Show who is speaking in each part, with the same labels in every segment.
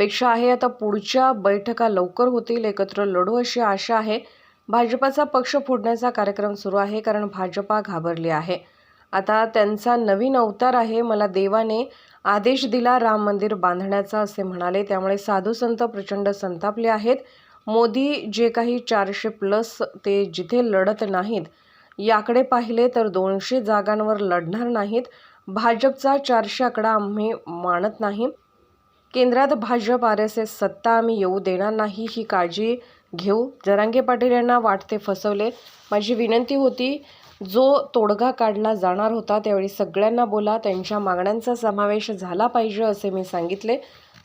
Speaker 1: अपेक्षा आहे. आता पुढच्या बैठका लवकर होतील. एकत्र लढू अशी आशा आहे. भाजपाचा पक्ष फोडण्याचा कार्यक्रम सुरू आहे कारण भाजपा घाबरली आहे. आता त्यांचा नवीन अवतार आहे. मला देवाने आदेश दिला राम मंदिर बांधण्याचा असे म्हणाले. त्यामुळे साधू संत प्रचंड संतापले आहेत. मोदी जे काही चारशे प्लस ते जिथे लढत नाहीत याकडे पाहिले तर दोनशे जागांवर लढणार नाहीत. भाजपचा चारशे आकडा आम्ही मानत नाही. केंद्रात भाजप आर एस एस सत्ता आम्ही येऊ देणार नाही ही काळजी घेऊ. जरांगे पाटील यांना वाटते फसवले. माझी विनंती होती जो तोडगा काढला जाणार होता त्यावेळी सगळ्यांना बोला. त्यांच्या मागण्यांचा समावेश झाला पाहिजे असे मी सांगितले.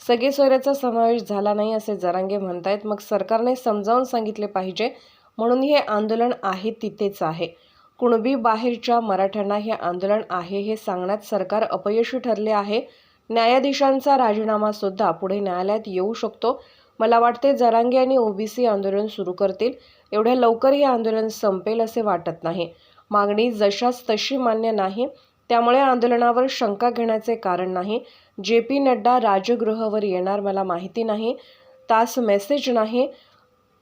Speaker 1: सगळे सोयऱ्याचा समावेश झाला नाही असे जरांगे म्हणतायत. मग सरकारने समजावून सांगितले पाहिजे. म्हणून हे आंदोलन आहे तिथेच आहे. कुणबी बाहेरच्या मराठ्यांना हे आंदोलन आहे हे सांगण्यात सरकार अपयशी ठरले आहे. न्यायाधीशांचा राजीनामा सुद्धा पुढे न्यायालयात येऊ शकतो. मला वाटते जरांगे आणि ओबीसी आंदोलन सुरू करतील. एवढ्या लवकर हे आंदोलन संपेल असे वाटत नाही. मागणी जशाच तशी मान्य नाही. त्यामुळे आंदोलनावर शंका घेण्याचे कारण नाही. जे पी नड्डा राजगृहावर येणार मला माहिती नाही. तास मेसेज नाही.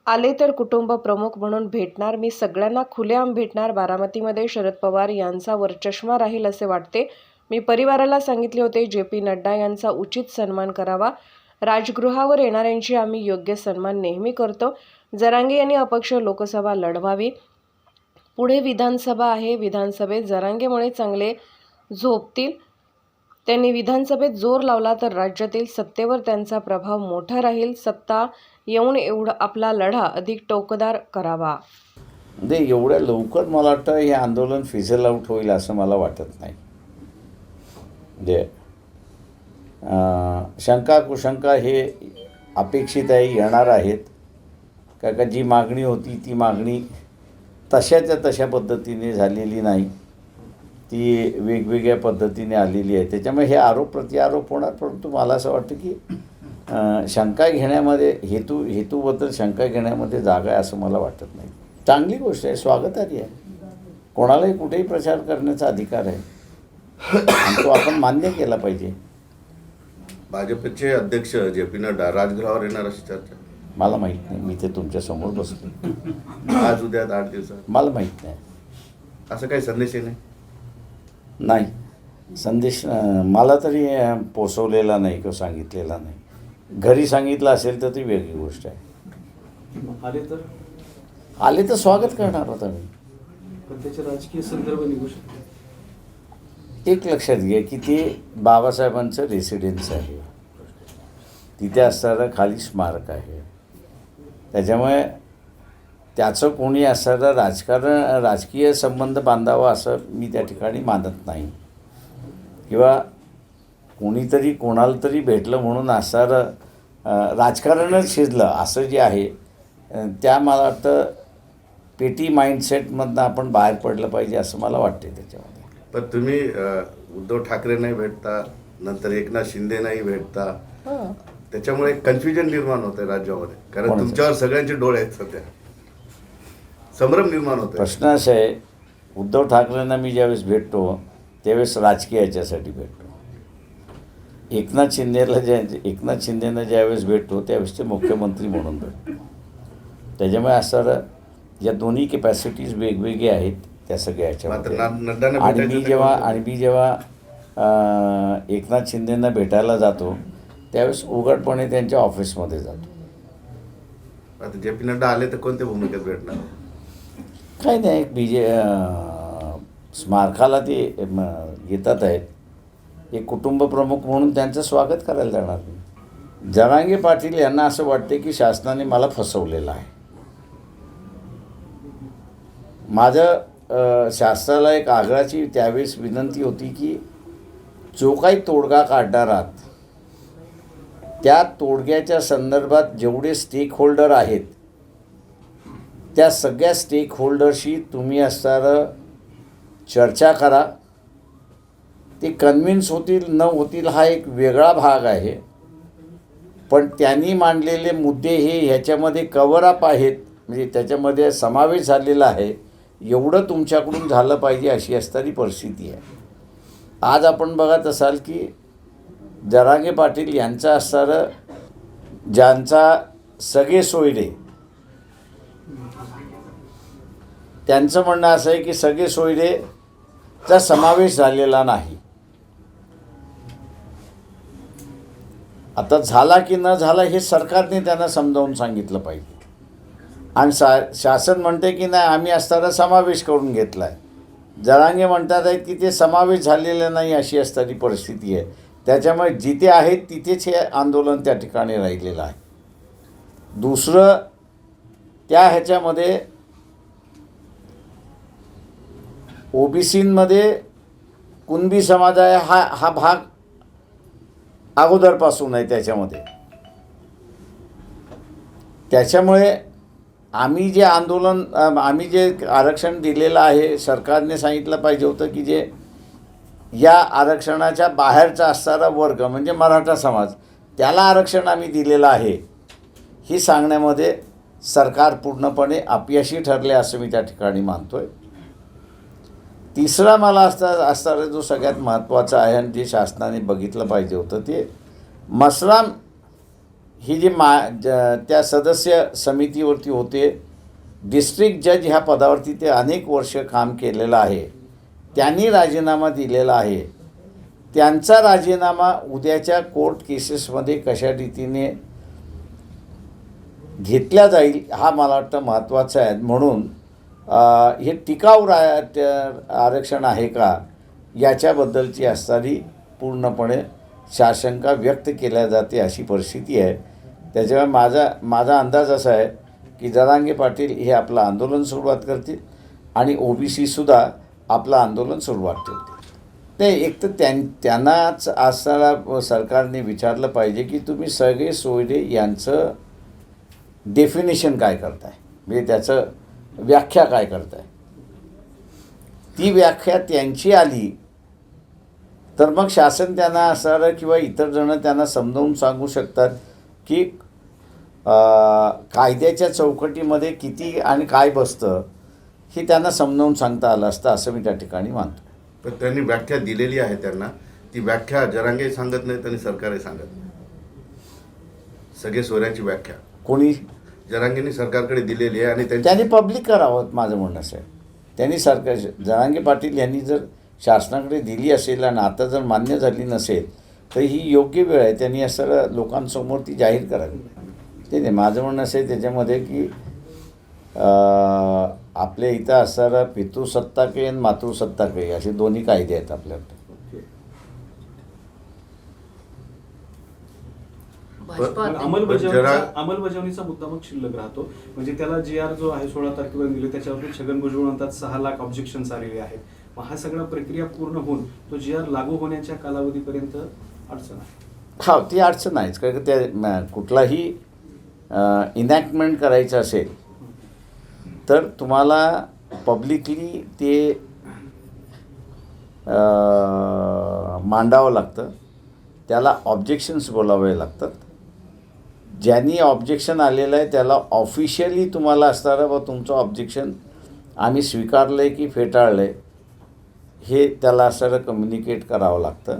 Speaker 1: आले तर कुटुंब प्रमुख म्हणून भेटणार. मी सगळ्यांना खुलेआम भेटणार. बारामतीमध्ये शरद पवार यांचा वरचष्मा राहील असे वाटते. मी परिवाराला सांगितले होते जे पी नड्डा यांचा उचित सन्मान करावा. राजगृहावर येणाऱ्यांची आम्ही योग्य सन्मान नेहमी करतो. जरांगे यांनी अपक्ष लोकसभा लढवावी. पुढे विधानसभा आहे. विधानसभेत जरांगेमुळे चांगले झोपतील. त्यांनी विधानसभेत जोर लावला तर राज्यातील सत्तेवर त्यांचा प्रभाव मोठा राहील. सत्ता येऊन एवढा आपला लढा अधिक टोकदार करावा.
Speaker 2: म्हणजे एवढ्या लवकर मला वाटतं हे आंदोलन फिझल आउट होईल असं मला वाटत नाही. म्हणजे शंका कुशंका हे अपेक्षित आहे येणार आहेत. का का जी मागणी होती ती मागणी तशाच्या तशा पद्धतीने झालेली नाही. ती वेगवेगळ्या पद्धतीने आलेली आहे. त्याच्यामुळे हे आरोप प्रतिआरोप होणार परंतु मला असं वाटतं की शंका घेण्यामध्ये हेतू हेतूबद्दल शंका घेण्यामध्ये जागा आहे असं मला वाटत नाही. चांगली गोष्ट आहे स्वागतार्ह आहे. कोणालाही कुठेही प्रचार करण्याचा अधिकार आहे. आणि तो आपण मान्य केला पाहिजे.
Speaker 3: भाजपचे अध्यक्ष जे पी नड्डा राजगृहावर येणार अशी चर्चा.
Speaker 2: मला माहीत नाही मी ते तुमच्यासमोर बसलो
Speaker 3: आज उद्यात आठ दिवसात.
Speaker 2: मला माहीत नाही.
Speaker 3: असं काही संदेश नाही
Speaker 2: नाही. संदेश अं, मला तरी अं, पोचवलेला नाही किंवा सांगितलेला नाही. घरी सांगितलं असेल तर ती वेगळी गोष्ट आहे.
Speaker 4: आले तर?
Speaker 2: आले तर स्वागत करणार होता मी
Speaker 4: पण त्याचे राजकीय संदर्भ निघू शकते
Speaker 2: एक लक्षात घ्या की ते बाबासाहेबांचं रेसिडेन्स आहे. तिथे असणारं खाली स्मारक आहे. त्याच्यामुळे त्याचं कोणी असणारा राजकारण राजकीय संबंध बांधावा असं मी त्या ठिकाणी मानत नाही. किंवा कोणीतरी कोणाला तरी भेटलं म्हणून असणारं राजकारणच शिजलं असं जे आहे त्या मला वाटतं पेटी माइंडसेटमधनं आपण बाहेर पडलं पाहिजे असं मला वाटते त्याच्यामध्ये.
Speaker 3: पण तुम्ही उद्धव ठाकरे नाही भेटता नंतर एकनाथ शिंदे नाही भेटता. त्याच्यामुळे कन्फ्युजन निर्माण होतंय राज्यामध्ये. कारण? तुमच्यावर सगळ्यांचे डोळे आहेत सध्या. संभ्रम निर्माण होतोय.
Speaker 2: प्रश्न असा आहे उद्धव ठाकरेंना मी ज्यावेळेस भेटतो त्यावेळेस राजकीय याच्यासाठी भेटतो. एकनाथ शिंदेला ज्या एकनाथ शिंदेना ज्यावेळेस भेटतो त्यावेळेस ते मुख्यमंत्री म्हणून भेटतो. त्याच्यामुळे असं या दोन्ही कॅपॅसिटीज वेगवेगळे आहेत. त्या सगळ्या
Speaker 3: नड्डांना
Speaker 2: आणि मी जेव्हा. आणि मी जेव्हा एकनाथ शिंदेंना भेटायला जातो त्यावेळेस उघडपणे त्यांच्या ऑफिसमध्ये जातो.
Speaker 3: आता जे पी नड्डा आले तर कोणत्या भूमिकेत भेटणार?
Speaker 2: काही नाही एक बी जे स्मारकाला ते येतात आहेत. एक कुटुंब प्रमुख म्हणून त्यांचं स्वागत करायला जाणार मी जरांगे पाटील यांना असं वाटते की शासनाने मला फसवलेलं आहे. माझं शासनाला एक आग्रहाची त्यावेळेस विनंती होती की जो काही तोडगा काढणार आहात त्या तोडग्याच्या संदर्भात जेवढे स्टेक होल्डर आहेत त्या सगळ्या स्टेक होल्डरशी तुम्ही असणारं चर्चा करा. ते कन्व्हिन्स होतील न होतील हा एक वेगळा भाग आहे. पण त्यांनी मांडलेले मुद्दे हे ह्याच्यामध्ये कवरअप आहेत म्हणजे त्याच्यामध्ये समावेश झालेला आहे. एवढं तुमच्याकडून झालं पाहिजे अशी असणारी परिस्थिती आहे. आज आपण बघत असाल की जरांगे पाटील यांचं असणारं ज्यांचा सगळे सोयरे त्यांचं म्हणणं असं आहे की सगळे सोयरेचा समावेश झालेला नाही. आता झाला की न झाला हे सरकारने त्यांना समजावून सांगितलं पाहिजे. आणि सा शासन म्हणते की नाही आम्ही असताना समावेश करून घेतला आहे जरांगे म्हणतात आहेत की ते समावेश झालेला नाही अशी असणारी परिस्थिती आहे. त्याच्यामुळे जिथे आहेत तिथेच हे आंदोलन त्या ठिकाणी राहिलेलं आहे. दुसरं त्या ह्याच्यामध्ये ओबीसींमध्ये कुणबी समाज आहे हा हा भाग अगोदरपासून आहे त्याच्यामध्ये. त्याच्यामुळे आम्ही जे आंदोलन आम्ही जे आरक्षण दिलेलं आहे सरकारने सांगितलं पाहिजे होतं की जे या आरक्षणाच्या बाहेरचा असणारा वर्ग म्हणजे मराठा समाज त्याला आरक्षण आम्ही दिलेलं आहे ही सांगण्यामध्ये सरकार पूर्णपणे अपयशी ठरले असं मी त्या ठिकाणी मानतो आहे तिसरा मला असता असणारा जो सगळ्यात महत्त्वाचा आहे आणि जे शासनाने बघितलं पाहिजे होतं ते मसलाम ही जी मा ज त्या सदस्य समितीवरती होते डिस्ट्रिक्ट जज ह्या पदावरती ते अनेक वर्ष काम केलेलं आहे. त्यांनी राजीनामा दिलेला आहे. त्यांचा राजीनामा उद्याच्या कोर्ट केसेसमध्ये कशा रीतीने घेतला जाईल हा मला वाटतं महत्त्वाचा आहे. म्हणून हे टिकाऊ रा आरक्षण आहे का याच्याबद्दलची असणारी पूर्णपणे शाशंका व्यक्त केल्या जाते अशी परिस्थिती आहे. त्याच्यामुळे माझा माझा अंदाज असा आहे की जरांगे पाटील हे आपलं आंदोलन सुरुवात करतील आणि ओ बी सीसुद्धा आपलं आंदोलन सुरुवात ठेवतील ते एक तर त्यां त्यांनाच असणारा सरकारने विचारलं पाहिजे की तुम्ही सगळे सोयरे यांचं डेफिनेशन काय करताय? म्हणजे त्याचं व्याख्या काय करताय? ती व्याख्या त्यांची आली तर मग शासन त्यांना असणारं किंवा इतर जणं त्यांना समजावून सांगू शकतात की कायद्याच्या चौकटीमध्ये किती आणि काय बसतं हे त्यांना समजावून सांगता आलं असतं असं मी त्या ठिकाणी मानतो.
Speaker 3: पण त्यांनी व्याख्या दिलेली आहे त्यांना. ती व्याख्या जरांगे सांगत नाही त्यांनी सरकारही सांगत नाही सगळे सोयऱ्यांची व्याख्या.
Speaker 2: कोणी?
Speaker 3: जरांगेंनी सरकारकडे दिलेली आहे आणि
Speaker 2: त्यांनी पब्लिक करावं माझं म्हणणं असं आहे. त्यांनी सरकार जरांगे पाटील यांनी जर शासनाकडे दिली असेल आणि आता जर मान्य झाली नसेल तर ही योग्य वेळ आहे त्यांनी असं लोकांसमोर ती जाहीर करावी. ते नाही माझं म्हणणं असं आहे त्याच्यामध्ये की अं, आपल्या इथं असणारा पितृसत्ताके आणि मातृसत्ताके असे दोन्ही कायदे आहेत आपल्याकडे.
Speaker 4: अंमलबजावणीचा मुद्दा मग शिल्लक राहतो. म्हणजे त्याला जी आर जो आहे सोळा तारखेला दिले त्याच्यावरती छगन भुजबळ म्हणतात सहा लाख ऑब्जेक्शन्स आलेले आहेत. मग हा सगळा प्रक्रिया पूर्ण होऊन तो जी आर लागू होण्याच्या कालावधीपर्यंत अडचण आहे.
Speaker 2: हा ती अडचण आहेच कारण की त्या कुठलाही इनॅक्टमेंट करायचं असेल तर तुम्हाला पब्लिकली ते मांडावं लागतं. त्याला ऑब्जेक्शन्स बोलावे लागतात. ज्यांनी ऑब्जेक्शन आलेलं आहे त्याला ऑफिशियली तुम्हाला असणारं व तुमचं ऑब्जेक्शन आम्ही स्वीकारलं आहे की फेटाळलं आहे हे त्याला असणारं कम्युनिकेट करावं लागतं.